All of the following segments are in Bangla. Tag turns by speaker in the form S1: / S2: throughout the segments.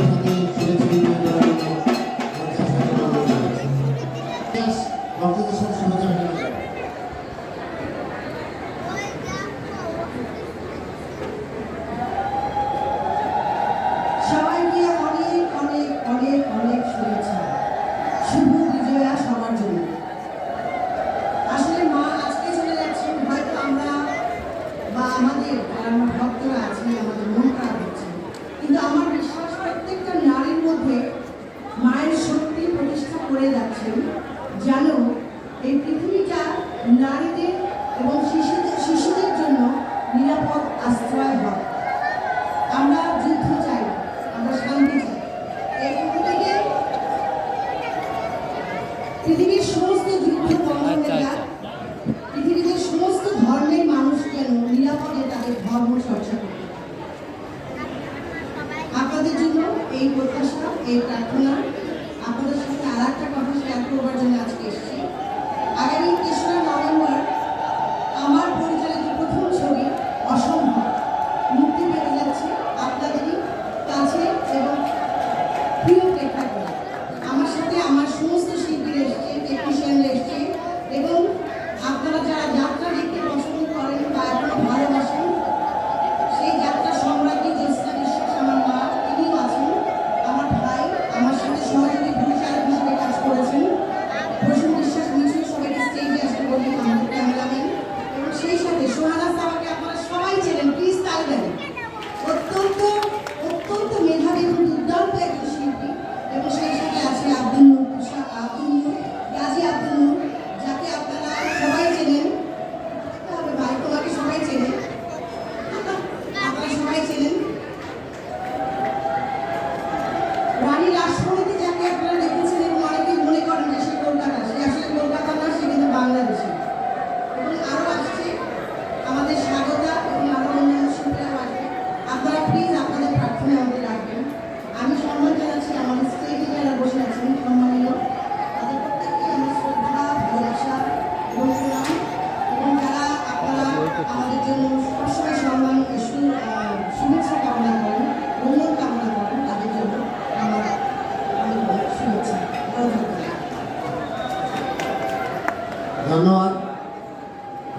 S1: Thank you.
S2: করে যাচ্ছেন যেন এই পৃথিবীটা নারীদের এবং শিশুদের শিশুদের জন্য নিরাপদ আশ্রয় হয়। আমরা যুদ্ধ চাই আমরা শান্তি চাই। থেকে পৃথিবীর সমস্ত যুদ্ধ বন্ধ
S3: হয়ে আচ্ছা,
S2: যাক। আচ্ছা। পৃথিবীতে সমস্ত ধর্মের মানুষ যেন নিরাপদে তাদের ধর্ম চর্চা করে আপনাদের জন্য এই প্রত্যাশা এই প্রার্থনা আপনাদের সাথে আর একটা কথা শেয়ার করবার জন্য আজকে এসেছি।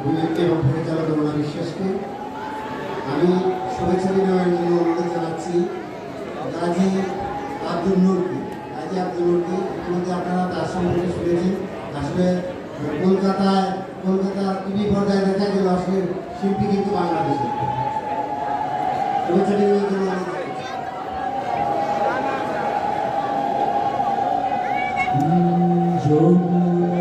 S1: অভিযুক্ত এবং পরিচালক রোনা বিশ্বাসকে আমি শুভেচ্ছা বিনিময়ের জন্য অনুরোধ জানাচ্ছি গাজী আব্দুল নূরকে। গাজী আব্দুল নূরকে। ইতিমধ্যে আপনারা তার সম্পর্কে শুনেছেন। আসলে কলকাতায় কলকাতা টিভি পর্দায় দেখা গেল আসলে শিল্পী কিন্তু বাংলাদেশে। শুভেচ্ছা বিনিময়ের জন্য
S3: অনুরোধ